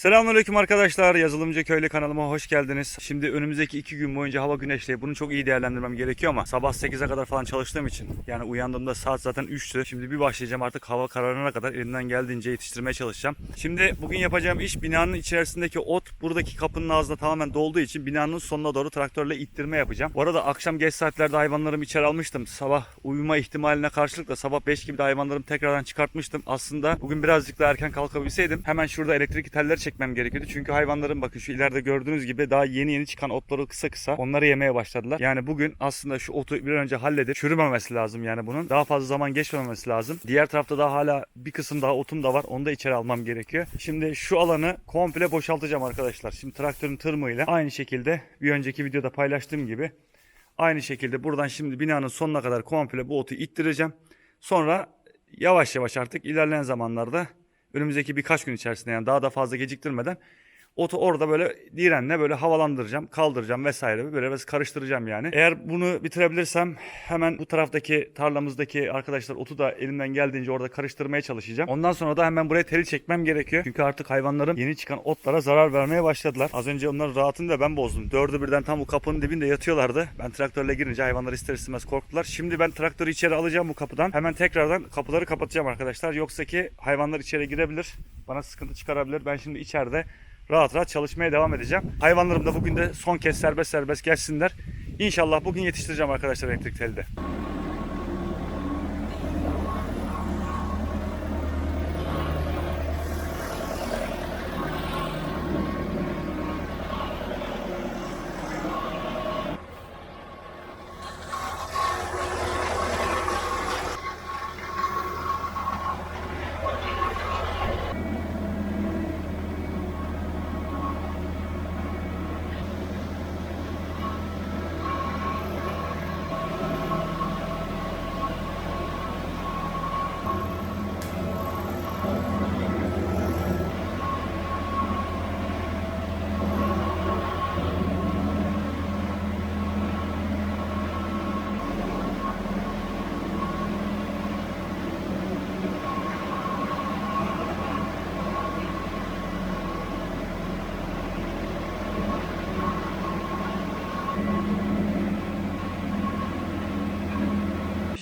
Selamünaleyküm arkadaşlar. Yazılımcı Köylü kanalıma hoş geldiniz. Şimdi önümüzdeki iki gün boyunca hava güneşli. Bunu çok iyi değerlendirmem gerekiyor ama sabah 8'e kadar falan çalıştığım için yani uyandığımda saat zaten 3'tü. Şimdi bir başlayacağım artık hava kararına kadar elimden geldiğince yetiştirmeye çalışacağım. Şimdi bugün yapacağım iş binanın içerisindeki ot buradaki kapının ağzında tamamen dolduğu için binanın sonuna doğru traktörle ittirme yapacağım. Bu arada akşam geç saatlerde hayvanlarımı içeri almıştım. Sabah uyuma ihtimaline karşılık da sabah 5 gibi de hayvanlarımı tekrardan çıkartmıştım. Aslında bugün birazcık daha erken kalkabilseydim hemen şurada elektrik telleri çekmem gerekiyordu. Çünkü hayvanların bakın şu ileride gördüğünüz gibi daha yeni yeni çıkan otları kısa kısa onları yemeye başladılar. Yani bugün aslında şu otu bir önce halledip çürümemesi lazım yani bunun. Daha fazla zaman geçmemesi lazım. Diğer tarafta daha hala bir kısım daha otum da var. Onu da içeri almam gerekiyor. Şimdi şu alanı komple boşaltacağım arkadaşlar. Şimdi traktörün tırmığıyla aynı şekilde bir önceki videoda paylaştığım gibi aynı şekilde buradan şimdi binanın sonuna kadar komple bu otu ittireceğim. Sonra yavaş yavaş artık ilerleyen zamanlarda önümüzdeki birkaç gün içerisinde yani daha da fazla geciktirmeden otu orada böyle direnle böyle havalandıracağım, kaldıracağım vesaire böyle biraz karıştıracağım yani. Eğer bunu bitirebilirsem hemen bu taraftaki tarlamızdaki arkadaşlar otu da elimden geldiğince orada karıştırmaya çalışacağım. Ondan sonra da hemen buraya teli çekmem gerekiyor. Çünkü artık hayvanlarım yeni çıkan otlara zarar vermeye başladılar. Az önce onların rahatını da ben bozdum. Dördü birden tam bu kapının dibinde yatıyorlardı. Ben traktörle girince hayvanlar ister istemez korktular. Şimdi ben traktörü içeri alacağım bu kapıdan. Hemen tekrardan kapıları kapatacağım arkadaşlar. Yoksa ki hayvanlar içeri girebilir. Bana sıkıntı çıkarabilir. Ben şimdi içeride rahat rahat çalışmaya devam edeceğim. Hayvanlarım da bugün de son kez serbest serbest geçsinler. İnşallah bugün yetiştireceğim arkadaşlar elektrik teli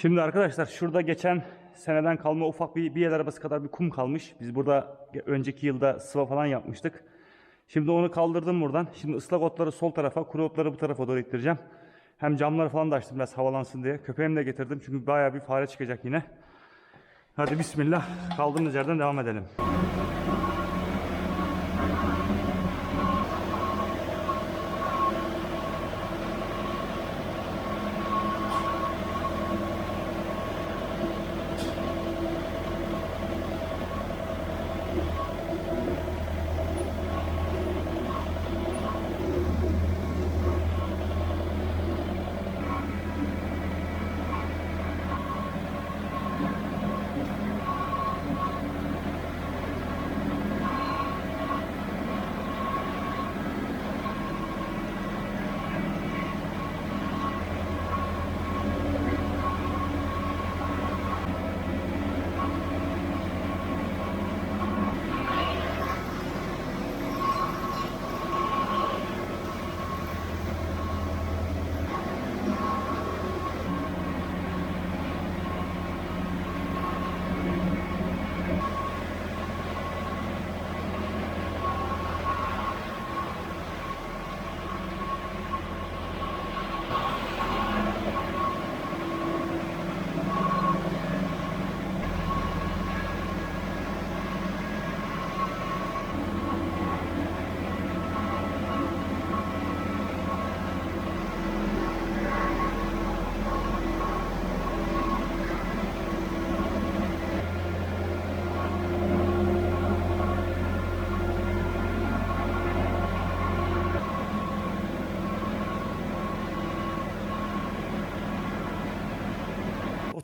Şimdi arkadaşlar şurada geçen seneden kalma ufak bir, bir el arabası kadar bir kum kalmış. Biz burada önceki yılda sıva falan yapmıştık. Şimdi onu kaldırdım buradan. Şimdi ıslak otları sol tarafa, kuru otları bu tarafa doğru ittireceğim. Hem camları falan da açtım biraz havalansın diye. Köpeğimi de getirdim çünkü bayağı bir fare çıkacak yine. Hadi bismillah. Kaldığımız yerden devam edelim.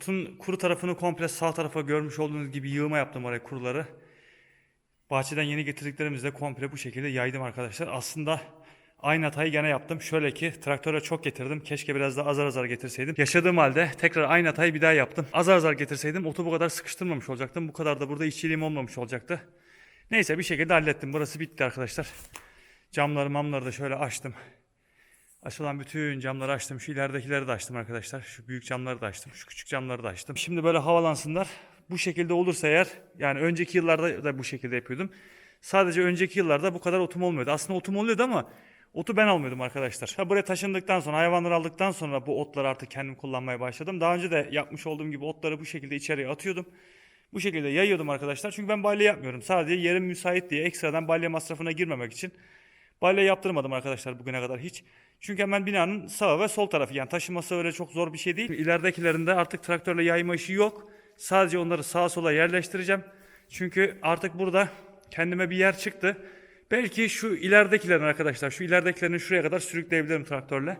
Otun kuru tarafını komple sağ tarafa görmüş olduğunuz gibi yığıma yaptım oraya kuruları. Bahçeden yeni getirdiklerimizle komple bu şekilde yaydım arkadaşlar. Aslında aynı hatayı gene yaptım. Şöyle ki traktöre çok getirdim. Keşke biraz daha azar azar getirseydim. Yaşadığım halde tekrar aynı hatayı bir daha yaptım. Azar azar getirseydim otu bu kadar sıkıştırmamış olacaktım. Bu kadar da burada işçiliğim olmamış olacaktı. Neyse bir şekilde hallettim. Burası bitti arkadaşlar. Camları mamları da şöyle açtım. Açılan bütün camları açtım. Şu ileridekileri de açtım arkadaşlar. Şu büyük camları da açtım. Şu küçük camları da açtım. Şimdi böyle havalansınlar. Bu şekilde olursa eğer yani önceki yıllarda da bu şekilde yapıyordum. Sadece önceki yıllarda bu kadar otum olmuyordu. Aslında otum oluyordu ama otu ben almıyordum arkadaşlar. Ha, buraya taşındıktan sonra hayvanları aldıktan sonra bu otları artık kendim kullanmaya başladım. Daha önce de yapmış olduğum gibi otları bu şekilde içeriye atıyordum. Bu şekilde yayıyordum arkadaşlar. Çünkü ben balya yapmıyorum. Sadece yerim müsait diye ekstradan balya masrafına girmemek için balya yaptırmadım arkadaşlar bugüne kadar hiç. Çünkü hemen binanın sağ ve sol tarafı yani taşıması öyle çok zor bir şey değil. İleridekilerinde artık traktörle yayma işi yok. Sadece onları sağa sola yerleştireceğim. Çünkü artık burada kendime bir yer çıktı. Belki şu ileridekilerin arkadaşlar şu ileridekilerini şuraya kadar sürükleyebilirim traktörle.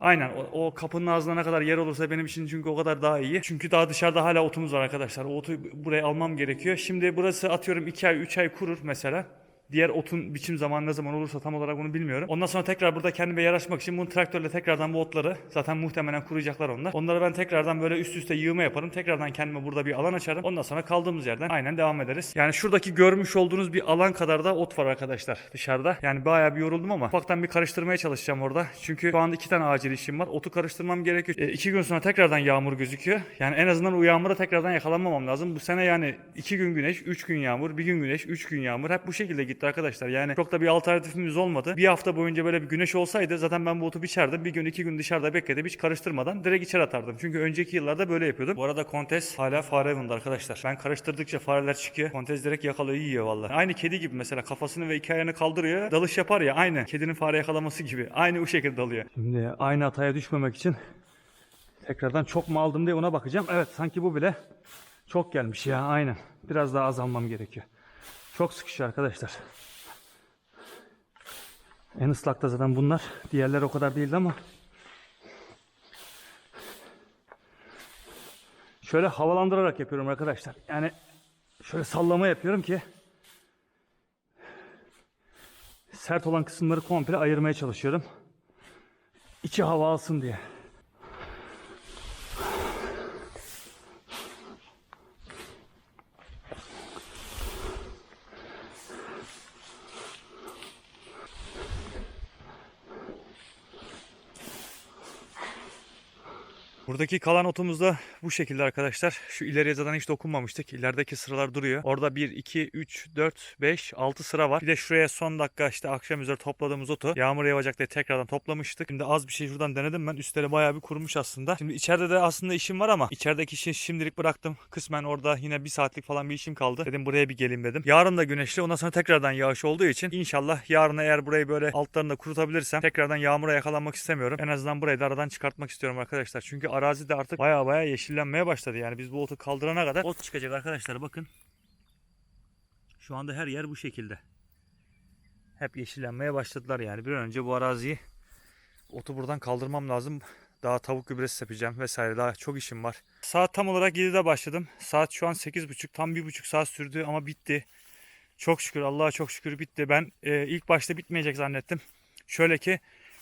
Aynen o, o kapının ağzına ne kadar yer olursa benim için çünkü o kadar daha iyi. Çünkü daha dışarıda hala otumuz var arkadaşlar. O otu buraya almam gerekiyor. Şimdi burası atıyorum 2 ay 3 ay kurur mesela. Diğer otun biçim zamanı ne zaman olursa tam olarak bunu bilmiyorum. Ondan sonra tekrar burada kendime yer açmak için bunu traktörle tekrardan bu otları zaten muhtemelen kuruyacaklar onlar. Onları ben tekrardan böyle üst üste yığma yaparım. Tekrardan kendime burada bir alan açarım. Ondan sonra kaldığımız yerden aynen devam ederiz. Yani şuradaki görmüş olduğunuz bir alan kadar da ot var arkadaşlar dışarıda. Yani bayağı bir yoruldum ama ufaktan bir karıştırmaya çalışacağım orada. Çünkü şu anda iki tane acil işim var. Otu karıştırmam gerekiyor. E, iki gün sonra tekrardan yağmur gözüküyor. Yani en azından o yağmura tekrardan yakalanmamam lazım. Bu sene yani iki gün güneş, üç gün yağmur, bir gün güneş, üç gün yağmur. Hep bu şekilde gitti arkadaşlar. Yani çok da bir alternatifimiz olmadı. Bir hafta boyunca böyle bir güneş olsaydı zaten ben bu otu biçerdim. Bir gün iki gün dışarıda bekledim hiç karıştırmadan direkt içeri atardım. Çünkü önceki yıllarda böyle yapıyordum. Bu arada Kontes hala fare avında arkadaşlar. Ben karıştırdıkça fareler çıkıyor. Kontes direkt yakalıyor yiyor vallahi. Aynı kedi gibi mesela kafasını ve iki ayağını kaldırıyor. Dalış yapar ya aynı. Kedinin fare yakalaması gibi. Aynı o şekilde dalıyor. Şimdi aynı hataya düşmemek için tekrardan çok mu aldım diye ona bakacağım. Evet sanki bu bile çok gelmiş ya aynen. Biraz daha az almam gerekiyor. Çok sıkışıyor arkadaşlar. En ıslakta zaten bunlar. Diğerleri o kadar değildi ama. Şöyle havalandırarak yapıyorum arkadaşlar. Yani şöyle sallama yapıyorum ki sert olan kısımları komple ayırmaya çalışıyorum. İçi hava alsın diye. Buradaki kalan otumuz da bu şekilde arkadaşlar. Şu ileriye zaten hiç dokunmamıştık. İlerideki sıralar duruyor. Orada 1, 2, 3, 4, 5, 6 sıra var. Bir de şuraya son dakika işte akşam üzeri topladığımız otu. Yağmur yağacak diye tekrardan toplamıştık. Şimdi az bir şey şuradan denedim ben. Üstleri bayağı bir kurumuş aslında. Şimdi içeride de aslında işim var ama içerideki işi şimdilik bıraktım. Kısmen orada yine bir saatlik falan bir işim kaldı. Dedim buraya bir geleyim dedim. Yarın da güneşli. Ondan sonra tekrardan yağış olduğu için inşallah yarın eğer burayı böyle altlarını da kurutabilirsem tekrardan yağmura yakalanmak istemiyorum. En azından burayı da aradan çıkartmak istiyorum arkadaşlar. Çünkü arazi de artık baya baya yeşillenmeye başladı. Yani biz bu otu kaldırana kadar ot çıkacak arkadaşlar bakın. Şu anda her yer bu şekilde. Hep yeşillenmeye başladılar yani. Bir an önce bu araziyi otu buradan kaldırmam lazım. Daha tavuk gübresi yapacağım vesaire. Daha çok işim var. Saat tam olarak 7'de başladım. Saat şu an 8.30. Tam 1.5 saat sürdü ama bitti. Çok şükür Allah'a çok şükür bitti. Ben e, ilk başta bitmeyecek zannettim. Şöyle ki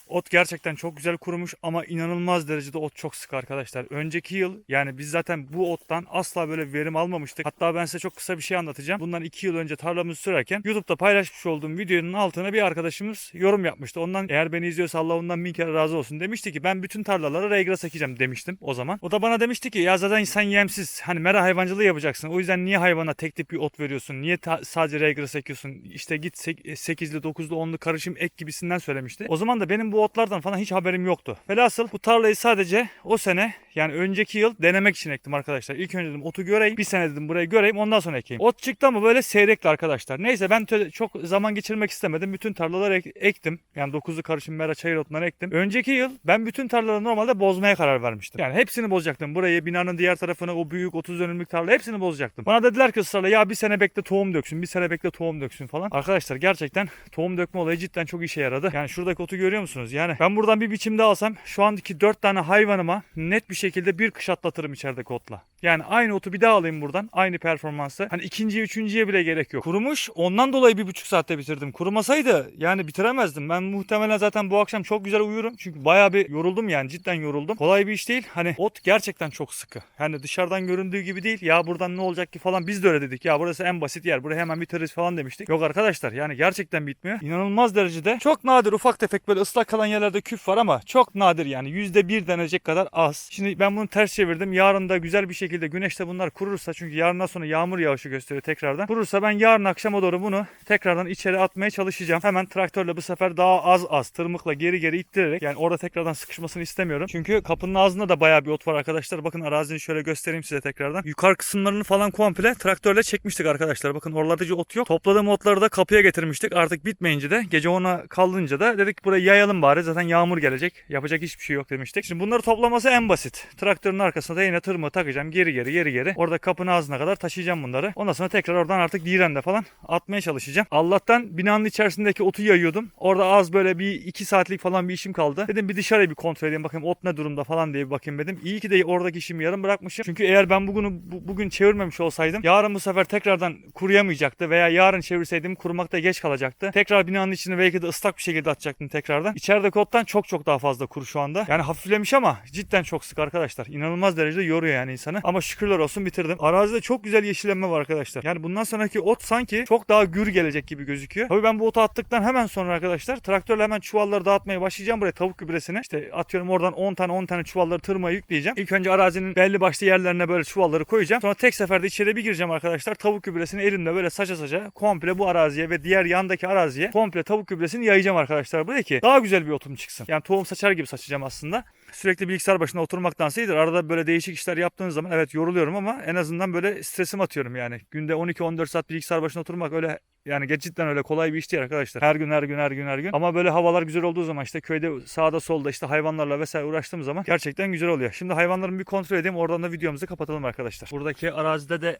Ot gerçekten çok güzel kurumuş ama inanılmaz derecede ot çok sık arkadaşlar. Önceki yıl yani biz zaten bu ottan asla böyle verim almamıştık. Hatta ben size çok kısa bir şey anlatacağım. Bundan 2 yıl önce tarlamızı sürerken YouTube'da paylaşmış olduğum videonun altına bir arkadaşımız yorum yapmıştı. Ondan eğer beni izliyorsa Allah ondan bin kere razı olsun demişti ki ben bütün tarlalara regras ekeceğim demiştim o zaman. O da bana demişti ki ya zaten sen yemsiz hani mera hayvancılığı yapacaksın. O yüzden niye hayvana tek tip bir ot veriyorsun? Niye sadece regras ekiyorsun? İşte git 8'li 9'lu 10'lu karışım ek gibisinden söylemişti. O zaman da benim bu otlardan falan hiç haberim yoktu. Velhasıl bu tarlayı sadece o sene yani önceki yıl denemek için ektim arkadaşlar. İlk önce dedim otu göreyim. Bir sene dedim burayı göreyim ondan sonra ekeyim. Ot çıktı ama böyle seyrekli arkadaşlar. Neyse ben çok zaman geçirmek istemedim. Bütün tarlaları ek- ektim. Yani 9'lu karışım mera çayır otlarını ektim. Önceki yıl ben bütün tarlaları normalde bozmaya karar vermiştim. Yani hepsini bozacaktım. Burayı binanın diğer tarafını o büyük 30 dönümlük tarla hepsini bozacaktım. Bana dediler ki ısrarla ya bir sene bekle tohum döksün. Bir sene bekle tohum döksün falan. Arkadaşlar gerçekten tohum dökme olayı cidden çok işe yaradı. Yani şuradaki otu görüyor musunuz? Yani ben buradan bir biçimde alsam şu andaki 4 tane hayvanıma net bir şekilde bir kış atlatırım içerideki otla. Yani aynı otu bir daha alayım buradan. Aynı performansı. Hani ikinciye üçüncüye bile gerek yok. Kurumuş. Ondan dolayı bir buçuk saatte bitirdim. Kurumasaydı yani bitiremezdim. Ben muhtemelen zaten bu akşam çok güzel uyurum. Çünkü bayağı bir yoruldum yani. Cidden yoruldum. Kolay bir iş değil. Hani ot gerçekten çok sıkı. Yani dışarıdan göründüğü gibi değil. Ya buradan ne olacak ki falan biz de öyle dedik. Ya burası en basit yer. Buraya hemen bitiririz falan demiştik. Yok arkadaşlar yani gerçekten bitmiyor. İnanılmaz derecede. Çok nadir ufak tefek böyle ıslak kalan yerlerde küf var ama çok nadir yani. Yüzde bir denecek kadar az. Şimdi ben bunu ters çevirdim. Yarın da güzel bir şekilde güneşte bunlar kurursa çünkü yarından sonra yağmur yağışı gösteriyor tekrardan. Kurursa ben yarın akşama doğru bunu tekrardan içeri atmaya çalışacağım. Hemen traktörle bu sefer daha az az tırmıkla geri geri ittirerek yani orada tekrardan sıkışmasını istemiyorum. Çünkü kapının ağzında da bayağı bir ot var arkadaşlar. Bakın arazini şöyle göstereyim size tekrardan. Yukarı kısımlarını falan komple traktörle çekmiştik arkadaşlar. Bakın oralarda hiç ot yok. Topladığım otları da kapıya getirmiştik. Artık bitmeyince de gece ona kalınca da dedik burayı yayalım bari. Zaten yağmur gelecek. Yapacak hiçbir şey yok demiştik. Şimdi bunları toplaması en basit. Traktörün arkasına da yine tırmığı takacağım. Geri geri geri geri. Orada kapının ağzına kadar taşıyacağım bunları. Ondan sonra tekrar oradan artık dirende falan atmaya çalışacağım. Allah'tan binanın içerisindeki otu yayıyordum. Orada az böyle bir iki saatlik falan bir işim kaldı. Dedim bir dışarıya bir kontrol edeyim bakayım ot ne durumda falan diye bir bakayım dedim. İyi ki de oradaki işimi yarım bırakmışım. Çünkü eğer ben bugünü bu- bugün çevirmemiş olsaydım yarın bu sefer tekrardan kuruyamayacaktı veya yarın çevirseydim kurumakta geç kalacaktı. Tekrar binanın içine belki de ıslak bir şekilde atacaktım tekrardan. İçerideki ottan çok çok daha fazla kuru şu anda. Yani hafiflemiş ama cidden çok sık arkadaşlar. İnanılmaz derecede yoruyor yani insanı. Ama şükürler olsun bitirdim. Arazide çok güzel yeşillenme var arkadaşlar. Yani bundan sonraki ot sanki çok daha gür gelecek gibi gözüküyor. Tabii ben bu otu attıktan hemen sonra arkadaşlar traktörle hemen çuvalları dağıtmaya başlayacağım buraya tavuk gübresine. İşte atıyorum oradan 10 tane 10 tane çuvalları tırmaya yükleyeceğim. İlk önce arazinin belli başlı yerlerine böyle çuvalları koyacağım. Sonra tek seferde içeri bir gireceğim arkadaşlar. Tavuk gübresini elimle böyle saça saça komple bu araziye ve diğer yandaki araziye komple tavuk gübresini yayacağım arkadaşlar. Buraya ki daha güzel bir otum çıksın. Yani tohum saçar gibi saçacağım aslında. Sürekli bilgisayar başında oturmaktansa iyidir. Arada böyle değişik işler yaptığınız zaman evet yoruluyorum ama en azından böyle stresimi atıyorum yani. Günde 12-14 saat bilgisayar başında oturmak öyle yani cidden öyle kolay bir iş değil arkadaşlar. Her gün her gün her gün her gün. Ama böyle havalar güzel olduğu zaman işte köyde sağda solda işte hayvanlarla vesaire uğraştığım zaman gerçekten güzel oluyor. Şimdi hayvanlarımı bir kontrol edeyim. Oradan da videomuzu kapatalım arkadaşlar. Buradaki arazide de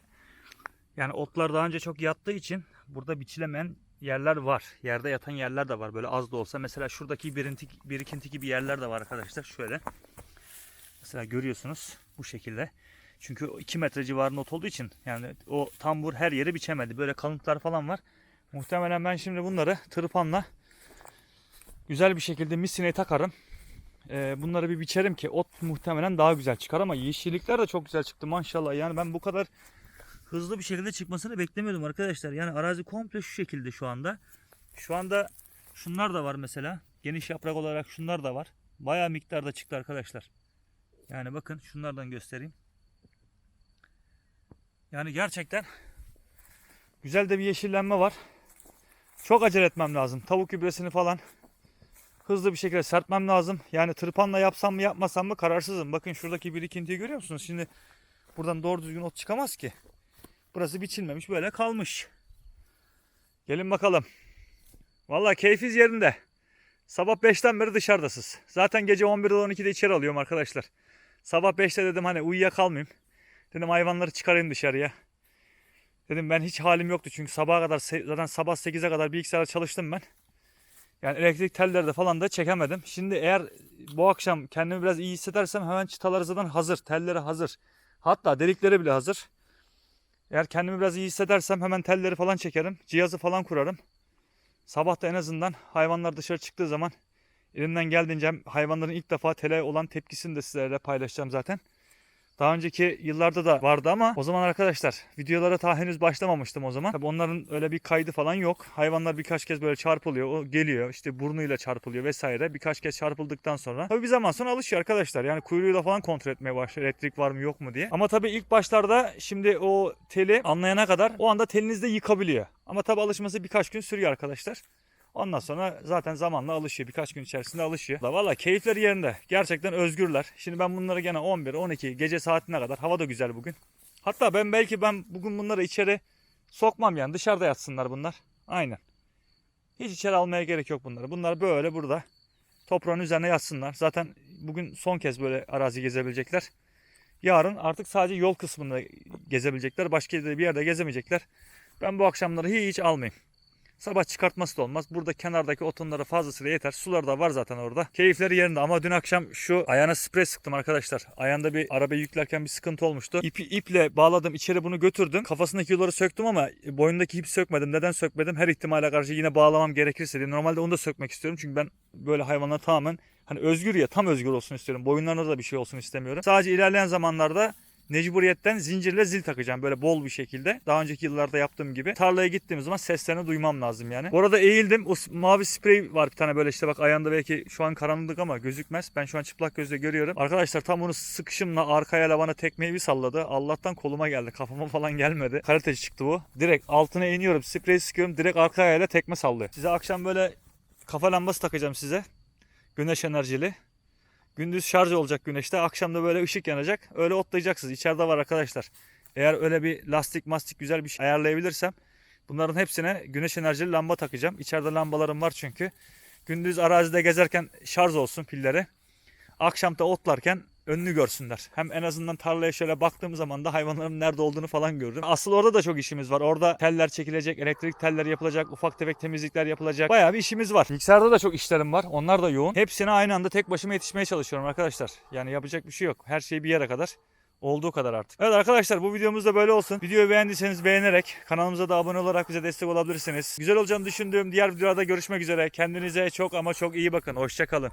yani otlar daha önce çok yattığı için burada biçilemeyen yerler var. Yerde yatan yerler de var. Böyle az da olsa. Mesela şuradaki birinti, birikinti gibi yerler de var arkadaşlar. Şöyle. Mesela görüyorsunuz bu şekilde. Çünkü 2 metre civarında ot olduğu için yani o tambur her yeri biçemedi. Böyle kalıntılar falan var. Muhtemelen ben şimdi bunları tırpanla güzel bir şekilde misineye takarım. Ee, bunları bir biçerim ki ot muhtemelen daha güzel çıkar ama yeşillikler de çok güzel çıktı maşallah. Yani ben bu kadar hızlı bir şekilde çıkmasını beklemiyordum arkadaşlar. Yani arazi komple şu şekilde şu anda. Şu anda şunlar da var mesela. Geniş yaprak olarak şunlar da var. Bayağı miktarda çıktı arkadaşlar. Yani bakın şunlardan göstereyim. Yani gerçekten güzel de bir yeşillenme var. Çok acele etmem lazım. Tavuk gübresini falan hızlı bir şekilde serpmem lazım. Yani tırpanla yapsam mı yapmasam mı kararsızım. Bakın şuradaki birikintiyi görüyor musunuz? Şimdi buradan doğru düzgün ot çıkamaz ki. Burası biçilmemiş böyle kalmış. Gelin bakalım. Vallahi keyfiz yerinde. Sabah 5'ten beri dışarıdasız. Zaten gece 11'de 12'de içeri alıyorum arkadaşlar. Sabah 5'te dedim hani uyuyakalmayayım. Dedim hayvanları çıkarayım dışarıya. Dedim ben hiç halim yoktu çünkü sabaha kadar zaten sabah 8'e kadar bilgisayarda çalıştım ben. Yani elektrik telleri de falan da çekemedim. Şimdi eğer bu akşam kendimi biraz iyi hissedersem hemen çıtaları zaten hazır. Telleri hazır. Hatta delikleri bile hazır. Eğer kendimi biraz iyi hissedersem hemen telleri falan çekerim. Cihazı falan kurarım. Sabah da en azından hayvanlar dışarı çıktığı zaman elimden geldiğince hayvanların ilk defa tele olan tepkisini de sizlerle paylaşacağım zaten. Daha önceki yıllarda da vardı ama o zaman arkadaşlar videolara ta henüz başlamamıştım o zaman. Tabii onların öyle bir kaydı falan yok. Hayvanlar birkaç kez böyle çarpılıyor. O geliyor işte burnuyla çarpılıyor vesaire. Birkaç kez çarpıldıktan sonra. Tabii bir zaman sonra alışıyor arkadaşlar. Yani kuyruğuyla falan kontrol etmeye başlıyor. Elektrik var mı yok mu diye. Ama tabii ilk başlarda şimdi o teli anlayana kadar o anda telinizde yıkabiliyor. Ama tabii alışması birkaç gün sürüyor arkadaşlar. Ondan sonra zaten zamanla alışıyor. Birkaç gün içerisinde alışıyor. Da valla keyifleri yerinde. Gerçekten özgürler. Şimdi ben bunları gene 11, 12 gece saatine kadar. Hava da güzel bugün. Hatta ben belki ben bugün bunları içeri sokmam yani. Dışarıda yatsınlar bunlar. Aynen. Hiç içeri almaya gerek yok bunları. Bunlar böyle burada. Toprağın üzerine yatsınlar. Zaten bugün son kez böyle arazi gezebilecekler. Yarın artık sadece yol kısmında gezebilecekler. Başka bir yerde gezemeyecekler. Ben bu akşamları hiç almayayım. Sabah çıkartması da olmaz. Burada kenardaki otunlara fazlasıyla yeter. Sular da var zaten orada. Keyifleri yerinde ama dün akşam şu ayağına sprey sıktım arkadaşlar. Ayağında bir arabayı yüklerken bir sıkıntı olmuştu. İpi iple bağladım içeri bunu götürdüm. Kafasındaki yuları söktüm ama boyundaki ipi sökmedim. Neden sökmedim? Her ihtimale karşı yine bağlamam gerekirse diye. Normalde onu da sökmek istiyorum. Çünkü ben böyle hayvanlara tamamen hani özgür ya tam özgür olsun istiyorum. Boyunlarına da bir şey olsun istemiyorum. Sadece ilerleyen zamanlarda mecburiyetten zincirle zil takacağım böyle bol bir şekilde. Daha önceki yıllarda yaptığım gibi. Tarlaya gittiğim zaman seslerini duymam lazım yani. Orada eğildim. O mavi sprey var bir tane böyle işte bak ayağında belki şu an karanlık ama gözükmez. Ben şu an çıplak gözle görüyorum. Arkadaşlar tam onu sıkışımla arkaya bana tekmeyi bir salladı. Allah'tan koluma geldi. Kafama falan gelmedi. Karateci çıktı bu. Direkt altına iniyorum. Sprey sıkıyorum. Direkt arka ayağıyla tekme sallıyor. Size akşam böyle kafa lambası takacağım size. Güneş enerjili. Gündüz şarj olacak güneşte. Akşam da böyle ışık yanacak. Öyle otlayacaksınız. İçeride var arkadaşlar. Eğer öyle bir lastik mastik güzel bir şey ayarlayabilirsem bunların hepsine güneş enerjili lamba takacağım. İçeride lambalarım var çünkü. Gündüz arazide gezerken şarj olsun pilleri. Akşamda otlarken önünü görsünler. Hem en azından tarlaya şöyle baktığım zaman da hayvanların nerede olduğunu falan görürüm. Asıl orada da çok işimiz var. Orada teller çekilecek, elektrik telleri yapılacak, ufak tefek temizlikler yapılacak. Bayağı bir işimiz var. Bilgisayarda da çok işlerim var. Onlar da yoğun. Hepsine aynı anda tek başıma yetişmeye çalışıyorum arkadaşlar. Yani yapacak bir şey yok. Her şey bir yere kadar. Olduğu kadar artık. Evet arkadaşlar bu videomuz da böyle olsun. Videoyu beğendiyseniz beğenerek kanalımıza da abone olarak bize destek olabilirsiniz. Güzel olacağını düşündüğüm diğer videolarda görüşmek üzere. Kendinize çok ama çok iyi bakın. Hoşçakalın.